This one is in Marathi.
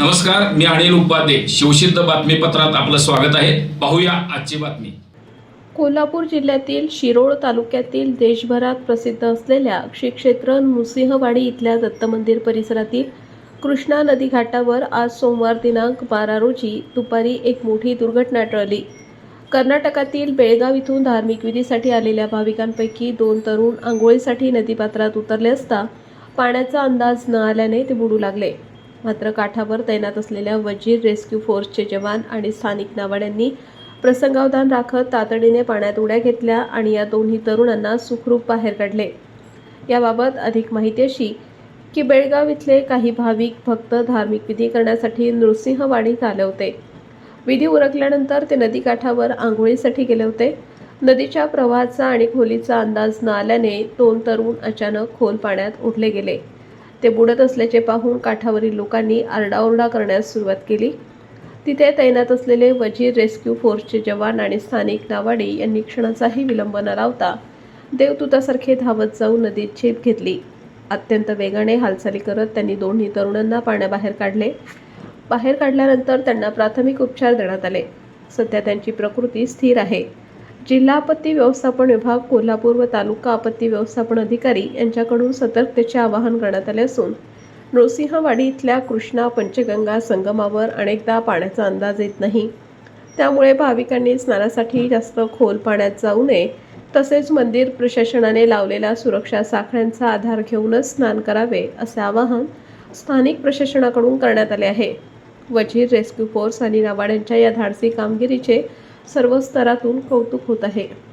नमस्कार मी अनिल उपाध्ये. शिवसिद्ध बातमीपत्रात आपलं स्वागत आहे. पाहूया आजची बातमी. कोल्हापूर जिल्ह्यातील शिरोळ तालुक्यातील देशभरात प्रसिद्ध असलेल्या श्री क्षेत्र नृसिंहवाडी इथल्या दत्त मंदिर परिसरातील कृष्णा नदी घाटावर आज सोमवार दिनांक बारा रोजी दुपारी एक मोठी दुर्घटना टळली. कर्नाटकातील बेळगाव इथून धार्मिक विधीसाठी आलेल्या भाविकांपैकी दोन तरुण आंघोळीसाठी नदीपात्रात उतरले असता पाण्याचा अंदाज न आल्याने ते बुडू लागले. मात्र काठावर तैनात असलेल्या वजीर रेस्क्यू फोर्सचे जवान आणि स्थानिक नावाड्यांनी प्रसंगावधान राखत तातडीने पाण्यात उड्या घेतल्या आणि या दोन्ही तरुणांना सुखरूप बाहेर काढले. याबाबत अधिक माहिती अशी की बेळगाव इथले काही भाविक भक्त धार्मिक विधी करण्यासाठी नृसिंहवाडीत आले होते. विधी उरकल्यानंतर ते नदीकाठावर आंघोळीसाठी गेले होते. नदीच्या प्रवाहाचा आणि खोलीचा अंदाज न आल्याने दोन तरुण अचानक खोल पाण्यात उडले गेले. ते बुडत असल्याचे पाहून काठावरील लोकांनी आरडाओरडा करण्यास सुरुवात केली. तिथे तैनात असलेले वजीर रेस्क्यू फोर्सचे जवान आणि स्थानिक नावाडी यांनी क्षणाचाही विलंब न लावता देवदूतासारखे धावत जाऊन नदीत झेप घेतली. अत्यंत वेगाने हालचाली करत त्यांनी दोन्ही तरुणांना पाण्याबाहेर काढले. बाहेर काढल्यानंतर त्यांना प्राथमिक उपचार देण्यात आले. सध्या त्यांची प्रकृती स्थिर आहे. जिल्हा आपत्ती व्यवस्थापन विभाग कोल्हापूर व तालुका आपत्ती व्यवस्थापन अधिकारी यांच्याकडून सतर्कतेचे आवाहन करण्यात आले असून नृसिंहवाडी इथल्या कृष्णा पंचगंगा संगमावर अनेकदा पाण्याचा अंदाज येत नाही. त्यामुळे भाविकांनी स्नानासाठी जास्त खोल पाण्यात जाऊ नये. तसेच मंदिर प्रशासनाने लावलेल्या सुरक्षा साखळ्यांचा आधार घेऊनच स्नान करावे असे आवाहन स्थानिक प्रशासनाकडून करण्यात आले आहे. वजीर रेस्क्यू फोर्स आणि नावाड्यांच्या या धाडसी कामगिरीचे सर्व स्तरातून कौतुक होत आहे.